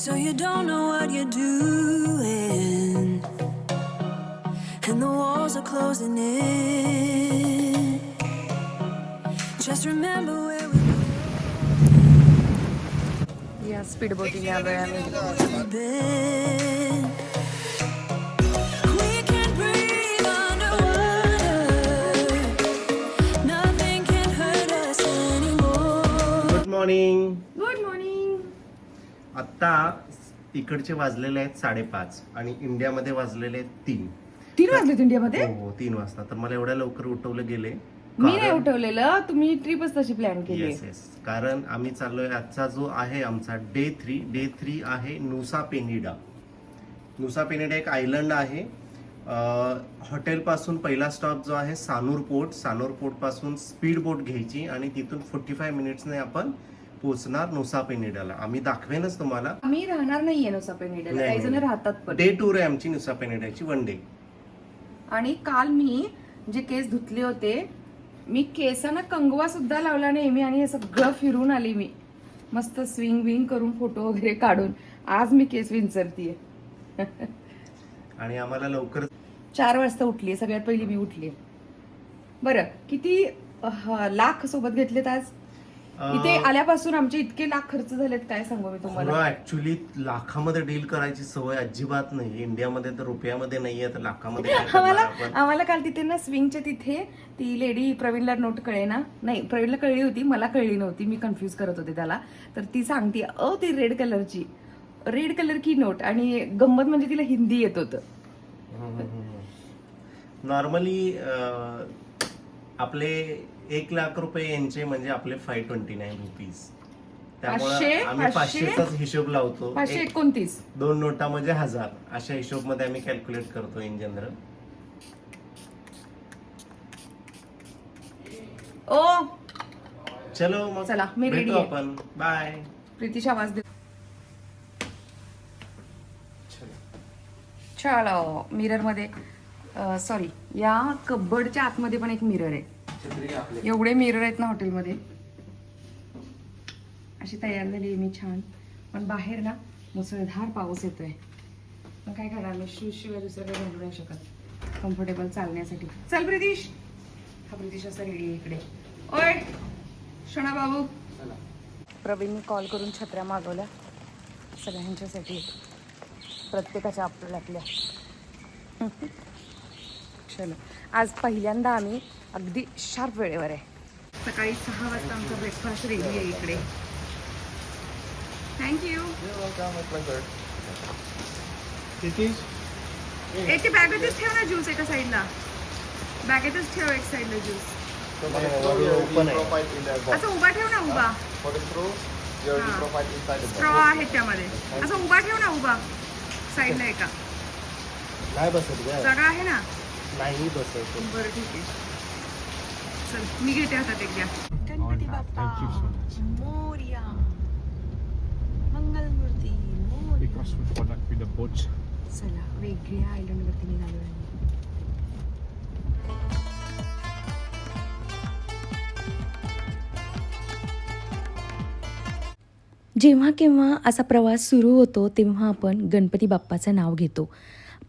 So you don't know what you're doing, and the walls are closing in. Just remember where we were. Yeah, speed boating been. Good morning. आत्ता इकडचे वाजलेले आहेत साडेपाच आणि इंडियामध्ये वाजलेले आहेत तीन. तीन वाजलेत इंडियामध्ये? हो हो तीन वाजता. तर मला एवढ्या लवकर उठवलं गेले. मी नाही उठवलेलं तुम्ही ट्रिपच तशी प्लॅन केली. येस येस कारण आम्ही चाललोय आजचा जो आहे आमचा डे थ्री डे थ्री आहे नुसा पेनिडा. नुसा पेनिडा एक आयलंड आहे. हॉटेलपासून पहिला स्टॉप जो आहे सानूर पोर्ट सानूर पोर्टपासून स्पीड बोट घ्यायची आणि तिथून फोर्टी फाय मिनिट्सने आपण पोहोचणार नुसा पेनिडाला आम्ही दाखवेनच तुम्हाला. आम्ही राहणार नाहीये नुसा पेनिडेला काही जण राहतात पण. डे टूर आहे आमची नुसा पेनिडाची वन डे आणि काल मी जे केस धुतले होते मी केसांना कंगवा सुद्धा लावला नाही मी आणि हे सगळं फिरून आली मी. मस्त स्विंग विंग करून फोटो वगैरे काढून. आज मी केस विंचरतीये. आणि आम्हाला लवकर चार वाजता उठली सगळ्यात पहिली मी उठली बरं किती अह, लाख सोबत घेतलेत आज? इथे आल्यापासून आमचे इतके लाख खर्च झालेत काय सांगू मी तुम्हाला? ऍक्च्युली लाखामध्ये डील करायची सवय अजिबात नाही. इंडियामध्ये तर रुपयामध्ये नाहीये तर लाखामध्ये आम्हाला आम्हाला काल तिथे ना स्विंगच्या तिथे ती लेडी प्रवीणला नोट कळे ना नाही प्रवीणला कळली होती मला कळली नव्हती मी कन्फ्युज करत होते त्याला. तर ती सांगते अ ती रेड कलरची रेड कलर की नोट आणि गंमत म्हणजे तिला हिंदी येत होतं. नॉर्मली आपले एक लाख रुपये यांचे म्हणजे आपले फाय ट्वेंटी नाईन रुपीज त्यामुळे पाचशे, आम्ही पाचशे? पाचशेचाच हिशोब लावतो. पाचशे एक- एकोणतीस. दोन नोटा म्हणजे हजार. अशा हिशोबमध्ये आम्ही कॅल्क्युलेट करतो इन जनरल ओ! चलो मग चला, मी ready भेटू आहे. आपण. बाय प्रीतीश आवाज दे. चलो. मिररमध्ये सॉरी या कबडच्या आतमध्ये पण एक मिरर आहे. एवढे मिरर आहेत ना हॉटेलमध्ये अशी तयार झाली आहे मी छान. पण बाहेर ना मुसळधार पाऊस येतोय. मग काय करणार मी शूज शिवाय दुसरं काही घालू नाही शकत. कम्फर्टेबल चालण्यासाठी. चल प्रितीश. हा प्रितीश असा आहे इकडे. ओय शणा बाबू. प्रवीणनी कॉल करून छत्र्या मागवल्या. सगळ्यांच्यासाठी. प्रत्येकाच्या आपल्या चलो आज पहिल्यांदा आम्ही अगदी शार्प वेळेवर आहे. सकाळी सहा वाजता आमचा ब्रेकफास्ट रेडी आहे इकडे. थँक्यू ए ते बॅगेतच ठेव ना ज्यूस एका साईडला बॅगेतच ठेव एक साईडला ज्यूस असं उभा ठेव ना उभा. स्ट्रॉ आहे त्यामध्ये. असं उभा ठेव ना उभा. साईडला एका. जागा आहे ना? नाही बरं ठीक आहे. चल मी घेते हातात एक Ganpati Bappa Morya. Mangalmurti Morya. Because we've got like with the boats. चला वेगळ्या आयलंड वरती निघालो आहे जेव्हा केव्हा असा प्रवास सुरू होतो तेव्हा आपण गणपती बाप्पाचं नाव घेतो.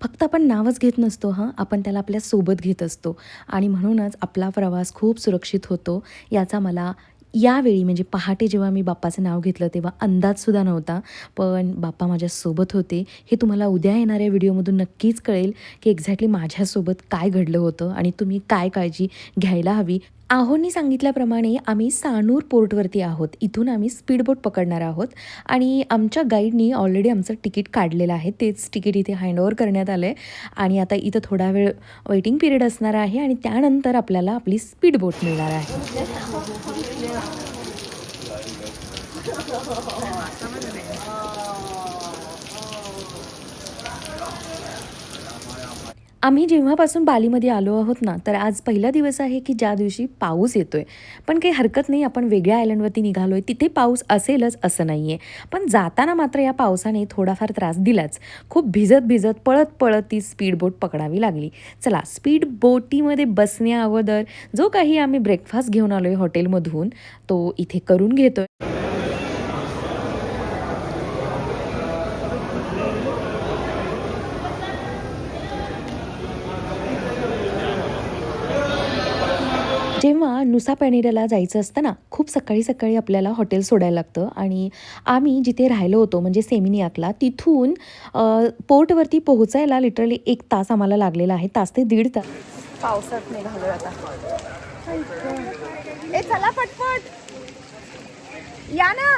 फक्त आपण नावच घेत नसतो हां. आपण त्याला आपल्यासोबत घेत असतो. आणि म्हणूनच आपला प्रवास खूप सुरक्षित होतो याचा मला यावेळी म्हणजे पहाटे जेव्हा मी बाप्पाचं नाव घेतलं तेव्हा अंदाजसुद्धा नव्हता. पण बाप्पा माझ्यासोबत होते. हे तुम्हाला उद्या येणाऱ्या व्हिडिओमधून नक्कीच कळेल की एक्झॅक्टली माझ्यासोबत काय घडलं होतं आणि तुम्ही काय काळजी घ्यायला हवी. आहोंनी सांगितल्याप्रमाणे आम्ही सानूर पोर्टवरती आहोत. इथून आम्ही स्पीडबोट पकडणार आहोत. आणि आमच्या गाईडनी ऑलरेडी आमचं तिकीट काढलेलं आहे. तेच तिकीट इथे हँडओव्हर करण्यात आलं आहे आणि आता इथं थोडा वेळ वेटिंग पिरियड असणार आहे आणि त्यानंतर आपल्याला आपली स्पीडबोट मिळणार आहे. आम्ही जेव्हापासून बालीमध्ये आलो आहोत ना तर आज पहिला दिवस आहे की ज्या दिवशी पाऊस येतो आहे पण काही हरकत नाही आपण वेगळ्या आयलंडवरती निघालो आहे तिथे पाऊस असेलच असं नाही आहे पण जाताना मात्र या पावसाने थोडाफार त्रास दिलाच. खूप भिजत भिजत पळत पळत ती स्पीड बोट पकडावी लागली. चला स्पीड बोटीमध्ये बसण्या अगोदर जो काही आम्ही ब्रेकफास्ट घेऊन आलो आहे हॉटेलमधून तो इथे करून घेतो आहे नुसा पॅनेराला जायचं असतं ना खूप सकाळी सकाळी आपल्याला हॉटेल सोडायला लागतं. आणि आम्ही जिथे राहिलो होतो म्हणजे सेमिनियाकला तिथून पोर्टवरती पोहोचायला लिटरली एक तास आम्हाला लागलेला आहे तास ते दीड तास. पावसात आता. ए चला पटपट. या ना.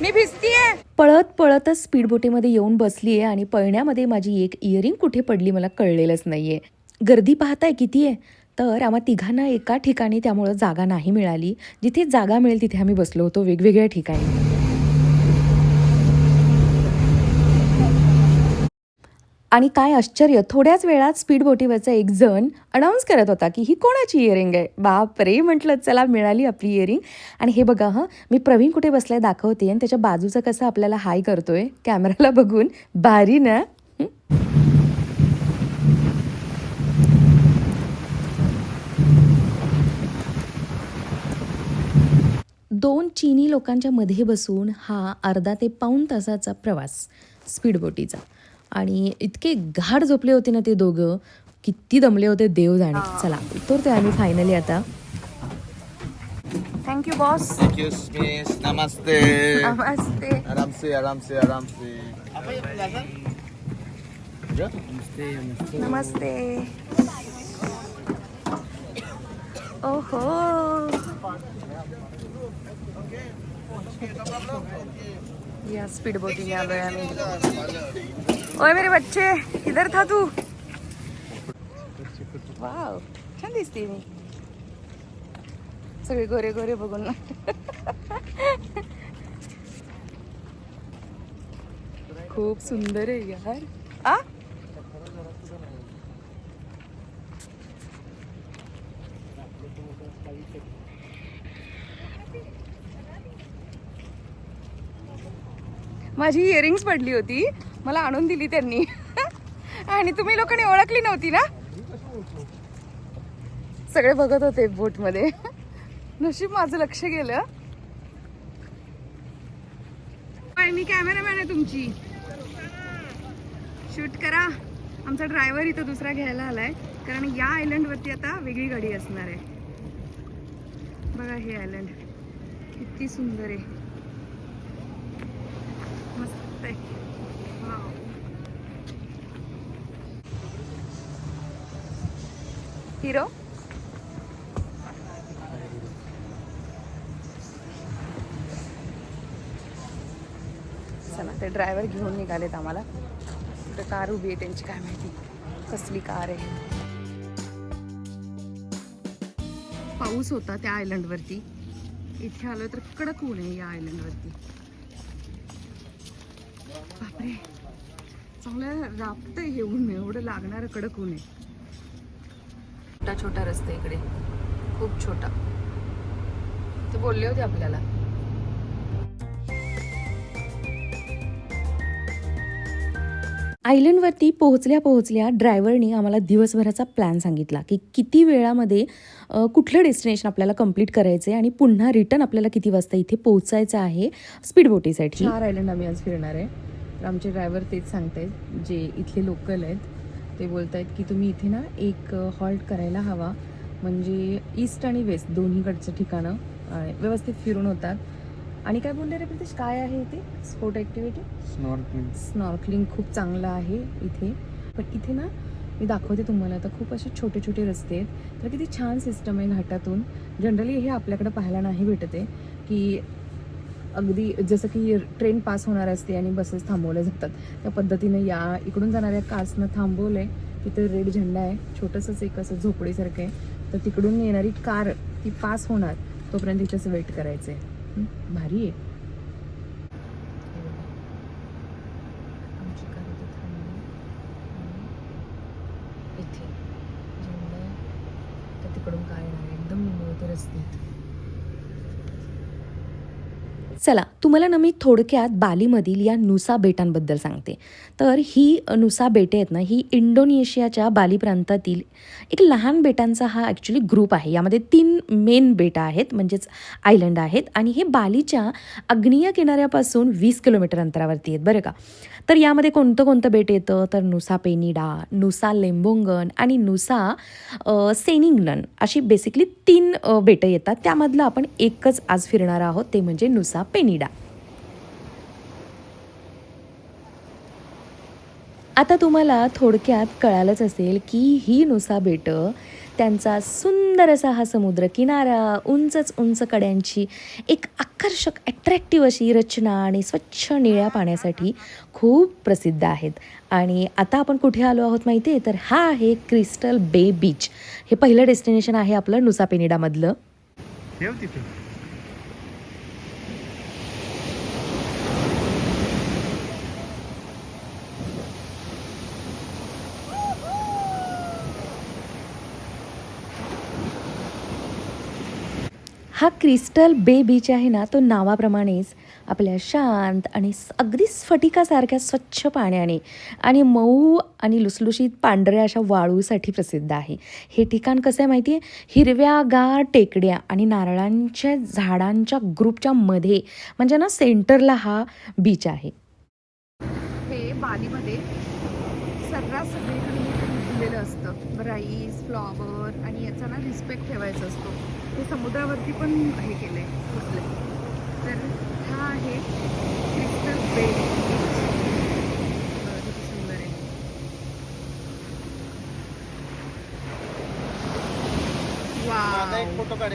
मी भिजतीये. पळत पळतच स्पीड बोटीमध्ये येऊन बसली आहे आणि पळण्यामध्ये माझी एक इयरिंग कुठे पडली मला कळलेलंच नाही आहे गर्दी पाहताय किती आहे तर आम्हा तिघांना एका ठिकाणी त्यामुळं जागा नाही मिळाली. जिथे जागा मिळेल तिथे आम्ही बसलो होतो वेगवेगळ्या ठिकाणी. आणि काय आश्चर्य थोड्याच वेळात स्पीड बोटीवरचा एक जण अनाऊन्स करत होता की ही कोणाची इयरिंग आहे? बाप रे म्हटलं चला मिळाली आपली इयरिंग आणि हे बघा हं मी प्रवीण कुठे बसलाय दाखवते आणि त्याच्या बाजूचं कसं आपल्याला हाय करतोय कॅमेराला बघून. भारी ना? दोन चीनी लोकांच्या मध्ये बसून हा अर्धा ते पाऊण तासाचा प्रवास स्पीड बोटीचा आणि इतके गाढ झोपले होते ना ते दोघं किती दमले होते देव जाणे. चला उतरतोय आम्ही फायनली आता. Thank you boss namaste. नमस्ते. आराम से, आराम से, आराम से. नमस्ते. ओहो. स्पीड बोटिंग आलोय आम्ही ओए मेरे बच्चे, इधर था तू। वाव छान दिसते गोरे गोरे बघून खूप सुंदर आहे यार। माझी इयरिंग्स पडली होती. मला आणून दिली त्यांनी. आणि तुम्ही लोकांनी ओळखली नव्हती ना? सगळे बघत होते बोटमध्ये नशीब माझं लक्ष गेलं. मी कॅमेरामॅन आहे तुमची. शूट करा. आमचा ड्रायव्हर इथं दुसरा घ्यायला आलाय. कारण या आयलंड वरती आता वेगळी गाडी असणार आहे. बघा हे आयलंड किती सुंदर आहे. मस्त आहे. हिरो? चला ते ड्रायव्हर घेऊन निघालेत आम्हाला. कुठे कार उभी आहे त्यांची काय माहिती. कसली कार आहे. पाऊस होता त्या आयलंड वरती. इथे आलो तर कडक ऊन आहे या आयलंड वरती. बापरे. चांगलं राबतंय हे ऊन एवढं लागणारं कडक ऊन आहे. छोटा छोटा रस्ता इकडे. खूप छोटा. ते बोलले होते आपल्याला. आयलंडवरती पोहोचल्या पोहोचल्या ड्रायव्हरनी आम्हाला दिवसभराचा प्लॅन सांगितला की किती वेळामध्ये कुठलं डेस्टिनेशन आपल्याला कंप्लीट करायचं आहे आणि पुन्हा रिटर्न आपल्याला किती वाजता इथे पोहोचायचं आहे स्पीड बोटीसाठी चार आयलंड आम्ही आज फिरणार आहे. तर आमचे ड्रायव्हर तेच सांगतायत जे इथले लोकल आहेत. ते बोलत आहेत की तुम्ही इथे ना एक हॉल्ट करायला हवा. म्हणजे ईस्ट आणि वेस्ट दोन्हीकडचं ठिकाणं व्यवस्थित फिरून होतात. आणि काय बोलले रे प्रितेश? काय आहे इथे? Sport activity? Snorkeling. स्नॉर्कलिंग खूप चांगलं आहे इथे. पण इथे ना मी दाखवते तुम्हाला आता खूप असे छोटे छोटे रस्ते आहेत. तर किती छान सिस्टम आहे घाटातून. जनरली हे आपल्याकडे पाहायला नाही भेटत की अगदी जसं की ट्रेन पास होणार असते आणि बसेस थांबवल्या जातात. त्या पद्धतीनं या इकडून जाणाऱ्या कार्सनं थांबवलं आहे तिथे रेड झेंडा आहे. छोटंसंच एक असं झोपडीसारखं आहे. तर तिकडून येणारी कार ती पास होणार तोपर्यंत तिथेच वेट करायचं आहे भारी आहे. आमची इथे तर तिकडून काय येणार एकदम निमुळते रस्ते चला तुम्हाला ना मी थोडक्यात बालीमधील या नुसा बेटांबद्दल सांगते. तर ही नुसा बेटे आहेत ना ही इंडोनेशियाच्या बाली प्रांतातील एक लहान बेटांचा हा ॲक्च्युली ग्रुप आहे. यामध्ये तीन मेन बेटा आहेत म्हणजेच आयलंड आहेत आणि हे बालीच्या आग्नेय किनाऱ्यापासून वीस किलोमीटर अंतरावरती आहेत बरं का? तर यामध्ये कोणतं कोणतं बेट येतं? तर नुसा पेनिडा नुसा लेंबोंगन आणि नुसा अ, सेनिंगनन अशी बेसिकली तीन बेटं येतात. त्यामधलं आपण एकच आज फिरणार आहोत ते म्हणजे नुसा पेनिडा. आता तुम्हाला थोडक्यात कळालंच असेल की ही नुसा बेटं त्यांचा सुंदर असा हा समुद्र किनारा उंचच उंच कड्यांची एक आकर्षक ॲट्रॅक्टिव्ह अशी रचना आणि स्वच्छ निळ्या पाण्यासाठी खूप प्रसिद्ध आहेत. आणि आता आपण कुठे आलो आहोत माहिती आहे तर हा आहे क्रिस्टल बे बीच. हे पहिलं डेस्टिनेशन आहे आपलं नुसा हा क्रिस्टल बे बीच आहे ना तो नावाप्रमाणेच आपल्या शांत आणि अगदी स्फटिकासारख्या स्वच्छ पाण्याने आणि मऊ आणि लुसलुशीत पांढऱ्या अशा वाळूसाठी प्रसिद्ध आहे. हे ठिकाण कसं आहे माहिती आहे हिरव्यागार टेकड्या आणि नारळांच्या झाडांच्या ग्रुपच्या मध्ये म्हणजे ना सेंटरला हा बीच आहे. हे बालीमध्ये सर्रास सगळीकडे दिलेलं असतं. राईस फ्लॉवर आणि याचा ना रिस्पेक्ट ठेवायचा असतो. हे समुद्रावरती पण हे केलं आहे पुजलं तर हा आहे क्रिस्टल बे किती सुंदर आहे. वा फोटो काढ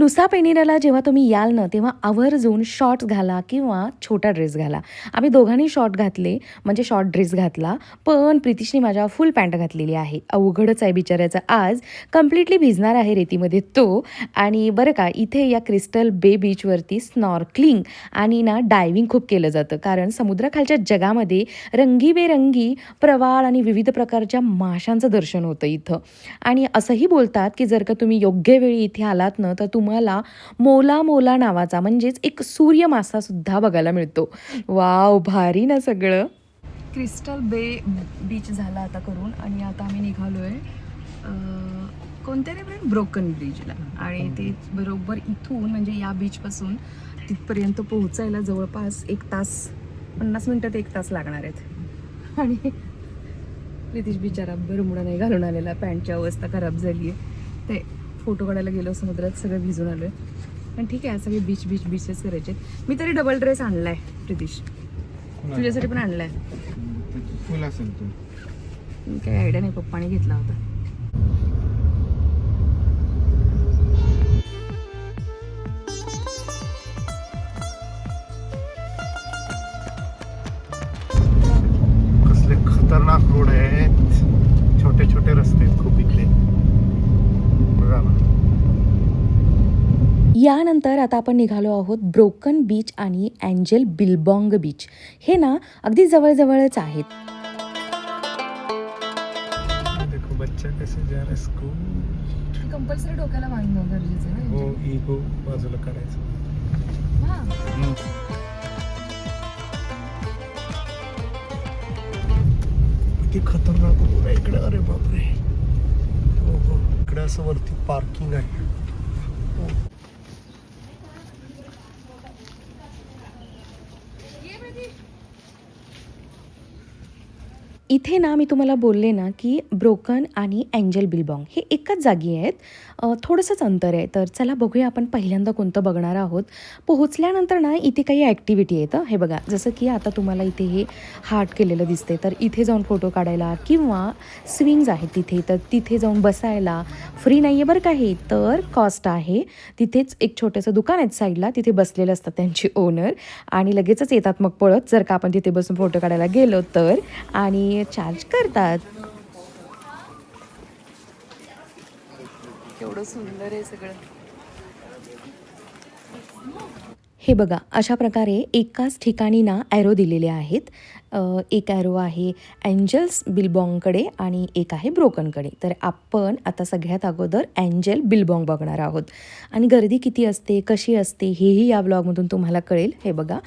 नुसा पेनिराला जेव्हा तुम्ही याल ना तेव्हा आवर्जून शॉर्ट्स घाला किंवा छोटा ड्रेस घाला. आम्ही दोघांनी शॉर्ट घातले म्हणजे शॉर्ट ड्रेस घातला पण प्रितिशने माझ्या फुल पॅन्ट घातलेली आहे. अवघडच आहे बिचाऱ्याचा आज. कम्प्लिटली भिजणार आहे रेतीमध्ये तो. आणि बरं का इथे या क्रिस्टल बे बीचवरती स्नॉर्कलिंग आणि ना डायव्हिंग खूप केलं जातं. कारण समुद्राखालच्या जगामध्ये रंगीबेरंगी प्रवाळ आणि विविध प्रकारच्या माशांचं दर्शन होतं इथं. आणि असंही बोलतात की जर का तुम्ही योग्य वेळी इथे आलात ना तर तुम्हाला मोला मोला नावाचा म्हणजेच एक सूर्य मासासुद्धा बघायला मिळतो. वाव भारी ना सगळं. क्रिस्टल बे बीच झाला आता करून आणि आता आम्ही निघालो आहे कोणत्या रे ब्रँड ब्रोकन ब्रिजला. आणि ते बरोबर इथून म्हणजे या बीचपासून तिथपर्यंत पोहोचायला जवळपास एक तास पन्नास मिनिटात एक तास लागणार आहेत. आणि प्रितिश बिचारा बरमुडा नाही घालून आलेला पॅन्टची अवस्था खराब झाली आहे ते फोटो काढायला गेलो समुद्रात सगळं भिजून आलो आहे पण ठीक आहे सगळे बीच बीच बीचेस करायचे. मी तरी डबल ड्रेस आणलाय प्रितिश. तुझ्यासाठी पण आणलाय. काही आयडिया नाही पप्पाने घेतला होता. यानंतर आता आपण निघालो आहोत ब्रोकन बीच आणि अँजेल बिल्बॉंग बीच. हे ना अगदी जवळजवळच आहेत. देखो बच्चा कैसे जा रहा है स्कूल कंपल्सरी डोक्याला बांधणं गरजेचं आहे हो इगो बाजूला हा. किती खतरनाक आहे इकडे. अरे बापरे. हो हो. इकडे असं वरती पार्किंग आहे. इथे ना मी तुम्हाला बोलले ना की ब्रोकन आणि अँजल बिलबॉंग हे एकाच जागी आहेत. थोडंसंच अंतर आहे. तर चला बघूया आपण पहिल्यांदा कोणतं बघणार आहोत. पोहोचल्यानंतर ना इथे काही ॲक्टिव्हिटी आहेत हे बघा जसं की आता तुम्हाला इथे हे हार्ट केलेलं दिसते तर इथे जाऊन फोटो काढायला किंवा स्विंग्ज आहेत तिथे तर तिथे जाऊन बसायला फ्री नाही आहे बरं काही तर कॉस्ट आहे. तिथेच एक छोटंसं दुकान आहे साईडला तिथे बसलेलं असतात त्यांचे ओनर आणि लगेचच येतात मग पळत. जर का आपण तिथे बसून फोटो काढायला गेलो तर. आणि चार्ज करतात. केवढं सुंदर आहे सगळं. हे बघा अशा प्रकारे एकाच ठिकाणी ना ॲरो दिलेले आहेत. एक ॲरो आहे अँजल्स बिलबॉंगकडे आणि एक आहे ब्रोकनकडे तर आपण आता सगळ्यात अगोदर अँजल बिलबॉंग बघणार आहोत. आणि गर्दी किती असते कशी असते हेही या ब्लॉगमधून तुम्हाला कळेल. हे बघा.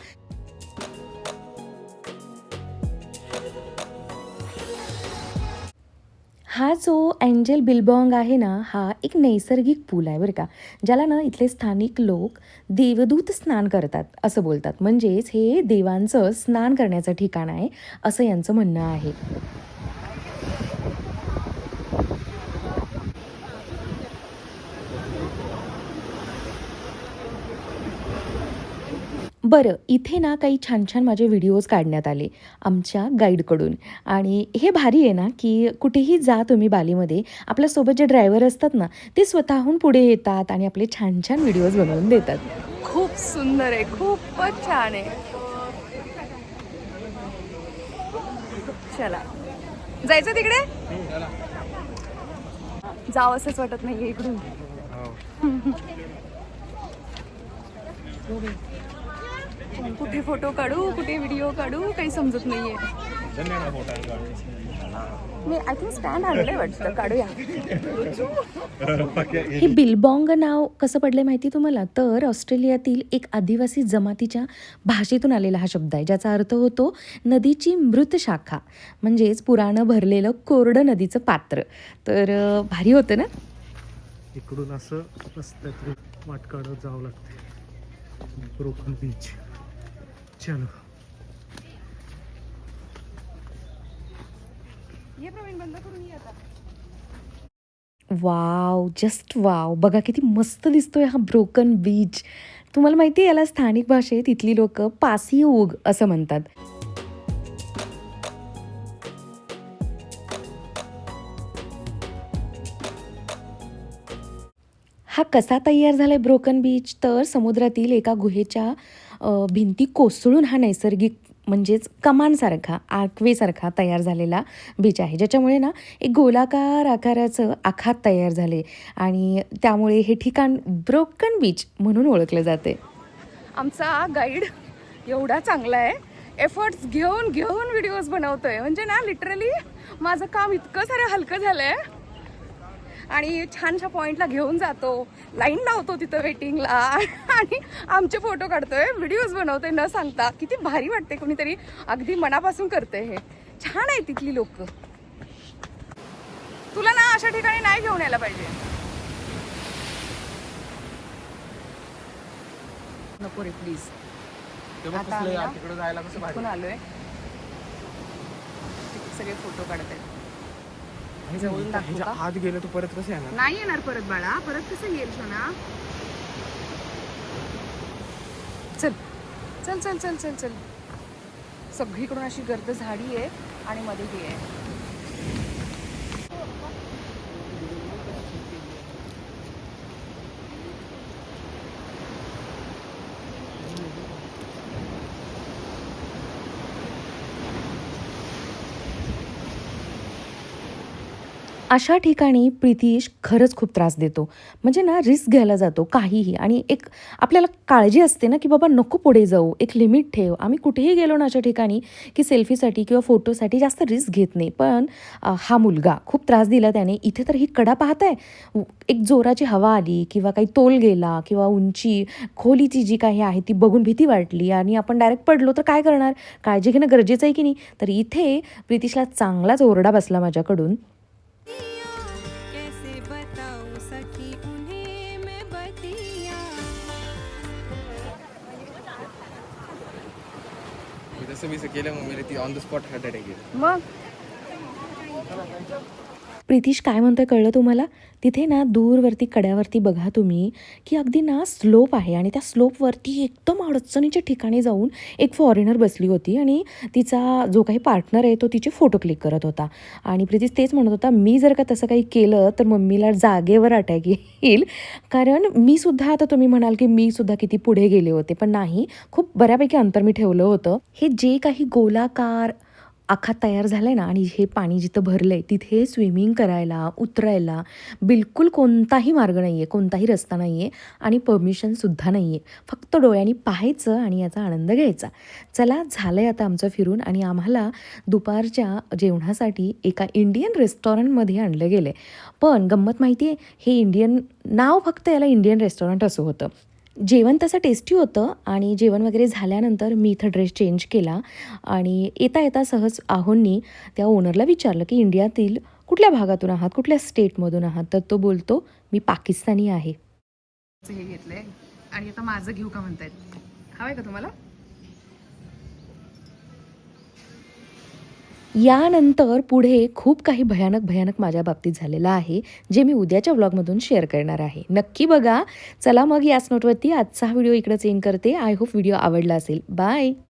हा जो अँजल बिलबॉंग आहे ना हा एक नैसर्गिक पूल आहे बरं का ज्याला ना इथले स्थानिक लोक देवदूत स्नान करतात असं बोलतात. म्हणजेच हे देवांचं स्नान करण्याचं ठिकाण आहे असं यांचं म्हणणं आहे. बरं इथे ना काही छान छान माझे व्हिडिओज काढण्यात आले आमच्या गाईडकडून. आणि हे भारी आहे ना की कुठेही जा तुम्ही बालीमध्ये आपल्यासोबत जे ड्रायव्हर असतात ना ते स्वतःहून पुढे येतात आणि आपले छान छान व्हिडिओज बनवून देतात. खूप सुंदर आहे खूपच छान आहे. चला. जायचं तिकडे? जाव असंच वाटत नाहीये इकडून. कुठे फोटो काढू कुठे व्हिडिओ काढू काही समजत नाहीये. मी आय थिंक स्टँड आणलंय वाटतं काढूया. हे बिलबॉंग नाव कसं पडलं माहिती तुम्हाला? तर ऑस्ट्रेलियातील एक आदिवासी जमातीच्या भाषेतून आलेला हा शब्द आहे ज्याचा अर्थ होतो नदीची मृत शाखा. म्हणजेच पुराणं भरलेलं कोरडं नदीचं पात्र. तर भारी होतं ना? इकडून असं वाट काढत जावं लागते ब्रोकन बीच चलो। ये प्रवीण बंद करून ये आता. वाव जस्ट वाव बघा किती मस्त दिसतोय हा ब्रोकन बीच तुम्हाला माहिती आहे याला स्थानिक भाषेत इथली लोक पासी ओग असं म्हणतात. हा कसा तयार झालाय ब्रोकन बीच तर समुद्रातील एका गुहेच्या भिंती कोसळून हा नैसर्गिक म्हणजेच कमानसारखा आर्कवेसारखा तयार झालेला बीच आहे. ज्याच्यामुळे ना एक गोलाकार आकाराचं आखात तयार झाले आणि त्यामुळे हे ठिकाण ब्रोकन बीच म्हणून ओळखलं जाते. आमचा गाईड एवढा चांगला आहे. एफर्ट्स घेऊन घेऊन व्हिडिओज बनवतोय. म्हणजे ना लिटरली माझं काम इतकं सारं हलकं झालं आहे आणि छानशा पॉईंटला घेऊन जातो. लाईन लावतो तिथं वेटिंगला. आणि आमचे फोटो काढतोय व्हिडिओज बनवतोय न सांगता. किती भारी वाटते कोणीतरी अगदी मनापासून करते हे. छान आहे तिथली लोक. तुला ना अशा ठिकाणी नाही घेऊन यायला पाहिजे. नको रे प्लीज आता आम्ही ना आलोय. सगळे फोटो काढत आहेत दाखवू ह्याच्या का? आत गेलं तर परत कसं येणार? नाही येणार परत बाळा. परत कसं येईल सोना चल. चल चल चल चल चल. सगळीकडून अशी गर्द झाडी आहे आणि मध्ये ही आहे. अशा ठिकाणी प्रितीश खरंच खूप त्रास देतो. म्हणजे ना रिस्क घ्यायला जातो काहीही. आणि एक आपल्याला काळजी असते ना की बाबा नको पुढे जाऊ. एक लिमिट ठेव. आम्ही कुठेही गेलो ना अशा ठिकाणी की सेल्फीसाठी किंवा फोटोसाठी जास्त रिस्क घेत नाही. पण हा मुलगा खूप त्रास दिला त्याने. इथे तर ही कडा पाहताय. आहे एक जोराची हवा आली किंवा काही तोल गेला किंवा उंची खोलीची जी काही आहे ती बघून भीती वाटली आणि आपण डायरेक्ट पडलो तर काय करणार? काळजी घेणं गरजेचं आहे की नाही? तर इथे प्रितीशला चांगलाच ओरडा बसला माझ्याकडून. असं मी केलं मग मी ती on the spot heart attack येईल मग? प्रितीश काय म्हणतोय कळलं तुम्हाला? तिथे ना दूरवरती कड्यावरती बघा तुम्ही की अगदी ना स्लोप आहे आणि त्या स्लोपवरती एकदम अडचणीच्या ठिकाणी जाऊन एक फॉरेनर बसली होती आणि तिचा जो काही पार्टनर आहे तो तिचे फोटो क्लिक करत होता. आणि प्रितीश तेच म्हणत होता मी जर का तसं काही केलं तर मम्मीला जागेवर अटॅक येईल. कारण मी सुद्धा आता तुम्ही म्हणाल की मी सुद्धा किती पुढे गेले होते पण नाही खूप बऱ्यापैकी अंतर मी ठेवलं होतं. हे जे काही गोलाकार आखात तयार झालं आहे ना आणि हे पाणी जिथं भरलं आहे तिथे स्विमिंग करायला उतरायला बिलकुल कोणताही मार्ग नाही आहे कोणताही रस्ता नाही आहे आणि परमिशनसुद्धा नाही आहे फक्त डोळ्यांनी पाहायचं आणि याचा आनंद घ्यायचा. चला झालं आहे आता आमचं फिरून आणि आम्हाला दुपारच्या जेवणासाठी एका इंडियन रेस्टॉरंटमध्ये आणलं गेलं आहे पण गंमत माहिती आहे हे इंडियन नाव फक्त याला इंडियन रेस्टॉरंट असं होतं. जेवण तसं टेस्टी होतं आणि जेवण वगैरे झाल्यानंतर मी इथं ड्रेस चेंज केला. आणि येता येता सहज आहोंनी त्या ओनरला विचारलं की इंडियातील कुठल्या भागातून आहात? कुठल्या स्टेटमधून आहात? तर तो बोलतो मी पाकिस्तानी आहे. हे घेतलंय. आणि आता माझं घेऊ का म्हणतायत? आहे का तुम्हाला? यानंतर पुढे खूप काही भयानक भयानक माझ्या बाबतीत झालेलं आहे जे मी उद्याच्या व्लॉगमधून शेअर करणार आहे. नक्की बघा. चला मग याच नोटवरती आजचा हा व्हिडिओ इकडंच एंड करते. आय होप व्हिडिओ आवडला असेल. बाय